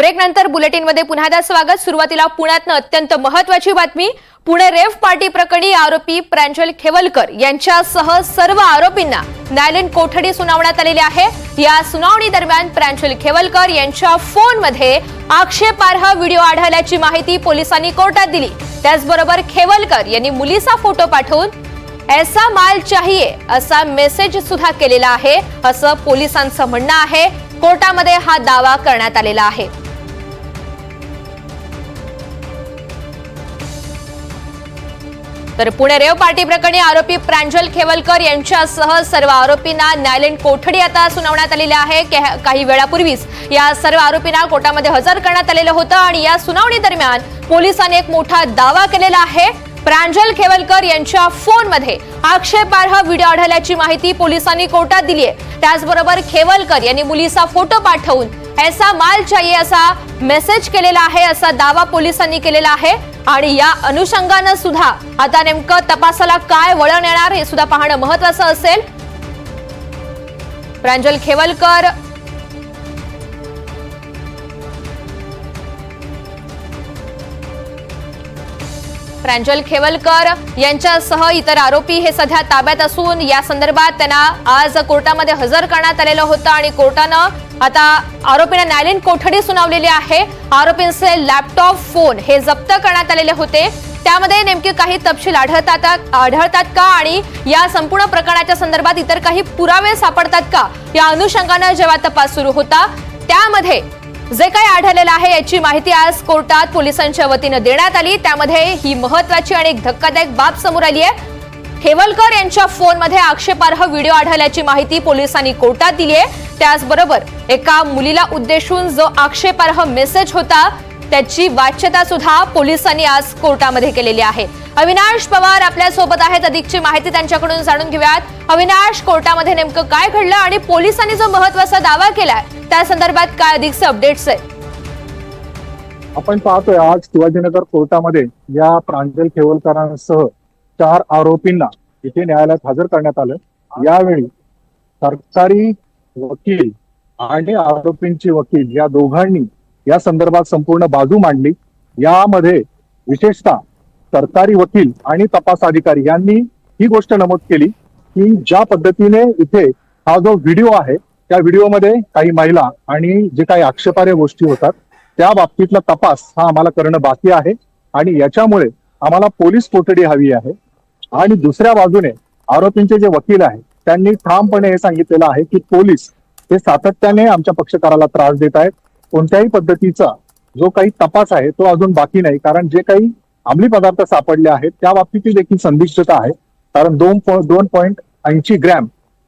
Break नंतर बुलेटिनमध्ये पुन्हा एकदा स्वागत. सुरुवातीला पुण्यातनं अत्यंत महत्वाची बातमी. पुणे रेफ पार्टी प्रकरणी आरोपी प्रांजल खेवलकर यांच्यासह सर्व आरोपींना न्यायालयीन कोठडी सुनावण्यात आलेली आहे. या सुनावणी दरम्यान प्रांजल खेवलकर यांच्या फोनमध्ये आक्षेपार्ह व्हिडिओ आढळल्याची माहिती पोलिसांनी कोर्टात दिली. त्याचबरोबर खेवलकर यांनी मुलीचा फोटो पाठवून ऐसा माल चाहिए असा मेसेज सुद्धा केलेला आहे असं पोलिसांचं म्हणणं आहे. कोर्टामध्ये हा दावा करण्यात आलेला आहे. तर पुणे रेव पार्टी प्रकरणी आरोपी प्रांजल खेवलकर यांच्यासह सर्व आरोपींना न्यायालयीन कोठडी आता सुनावण्यात आलेली आहे. काही वेळापूर्वीच या सर्व आरोपींना कोर्टामध्ये हजर करण्यात आलेलं होतं आणि या सुनावणी दरम्यान पोलिसांनी एक मोठा दावा केलेला आहे. प्रांजल खेवलकर यांच्या फोनमध्ये आक्षेपार्ह व्हिडिओ आढळल्याची माहिती पोलिसांनी कोर्टात दिली आहे. त्याचबरोबर खेवलकर यांनी मुलीचा फोटो पाठवून ऐसा माल चाहिए असा मेसेज केलेला आहे असा दावा पोलिसांनी केलेला आहे. आणि या अनुषंगानं सुद्धा आता नेमकं तपासाला काय वळण येणार हे सुद्धा पाहणं महत्वाचं असेल. प्रांजल खेवलकर प्रांजल खेवलकर यांच्यासह इतर आरोपी हे सध्या ताब्यात असून या संदर्भात त्यांना आज कोर्टामध्ये हजर करण्यात आलेलं होतं आणि कोर्टानं आता आरोपींना न्यायालयीन कोठडी सुनावलेली आहे. आरोपींचे लॅपटॉप फोन हे जप्त करण्यात आलेले होते. त्यामध्ये नेमके काही तपशील आढळतात आढळतात का? आणि या संपूर्ण प्रकरणाच्या संदर्भात इतर काही पुरावे सापडतात का? या अनुषंगानं जेव्हा तपास सुरू होता त्यामध्ये जे काही आढळलेलं आहे याची माहिती आज कोर्टात पोलिसांच्या वतीनं देण्यात आली. त्यामध्ये ही महत्वाची आणि एक धक्कादायक बाब समोर आली आहे. हेवलकर यांच्या फोनमध्ये आक्षेपार्ह व्हिडिओ आढळल्याची माहिती पोलिसांनी कोर्टात दिली आहे. त्याचबरोबर एका मुलीला उद्देशून जो आक्षेपार्ह मेसेज होता त्याची वाच्यता सुद्धा पोलिसांनी आज कोर्टामध्ये केलेली आहे. अविनाश पवार आपल्यासोबत आहेत. अधिकची माहिती त्यांच्याकडून जाणून घेऊयात. अविनाश कोर्टामध्ये नेमकं काय घडलं आणि पोलिसांनी जो महत्त्वाचा दावा केलाय त्या संदर्भात काय अधिकचे अपडेट्स आहेत? आपण पाहतोय आज शिवाजीनगर कोर्टामध्ये या प्रांजल खेवलकरांसह चार आरोपींना इथे न्यायालयात हजर करण्यात आलं. यावेळी सरकारी वकील आणि आरोपींचे वकील या दोघांनी या संदर्भात संपूर्ण बाजू मांडली. यामध्ये विशेषतः सरकारी वकील आणि तपास अधिकारी यांनी ही गोष्ट नमूद केली की ज्या पद्धतीने इथे हा जो व्हिडिओ आहे त्या व्हिडिओमध्ये काही महिला आणि जे काही आक्षेपार्ह गोष्टी होतात त्या बाबतीतला तपास हा आम्हाला करणं बाकी आहे आणि याच्यामुळे आम्हाला पोलीस कोठडी हवी आहे. आणि दुसऱ्या बाजूने आरोपींचे जे वकील आहेत त्यांनी ठामपणे हे सांगितलेलं आहे की पोलीस हे सातत्याने आमच्या पक्षकाराला त्रास देत आहेत. कोणत्याही पद्धतीचा जो काही तपास आहे तो अजून बाकी नाही. कारण जे काही अंमली पदार्थ सापडले आहेत त्या बाबतीत देखील संदिग्धता आहे. कारण दोन दोन पॉईंट ऐंशी ग्रॅम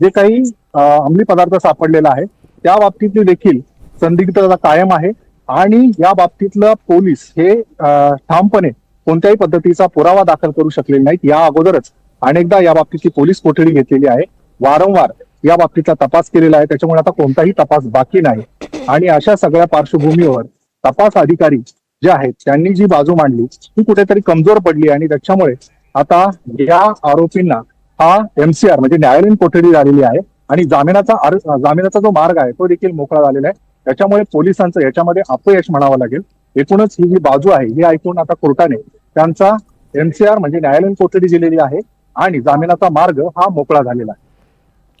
जे काही अंमली पदार्थ सापडलेला आहे त्या बाबतीतली देखील संदिग्धता कायम आहे. आणि या बाबतीतलं पोलीस हे ठामपणे कोणत्याही पद्धतीचा पुरावा दाखल करू शकलेले नाहीत. या अगोदरच अनेकदा या बाबतीतली पोलीस कोठडी घेतलेली आहे. वारंवार या बाबतीचा तपास केलेला आहे. त्याच्यामुळे आता कोणताही तपास बाकी नाही. आणि अशा सगळ्या पार्श्वभूमीवर तपास अधिकारी जे आहेत त्यांनी जी बाजू मांडली ती कुठेतरी कमजोर पडली आणि त्याच्यामुळे आता या आरोपींना हा एमसीआर म्हणजे न्यायालयीन कोठडी झालेली आहे आणि जामिनाचा अर्ज- जामिनाचा जो मार्ग आहे तो देखील मोकळा झालेला आहे. त्याच्यामुळे पोलिसांचं याच्यामध्ये अपयश म्हणावं लागेल. एकूणच ही जी बाजू आहे ही ऐकून आता कोर्टाने त्यांचा एमसीआर म्हणजे न्यायालयीन कोठडी दिलेली आहे आणि जामिनाचा मार्ग हा मोकळा झालेला आहे.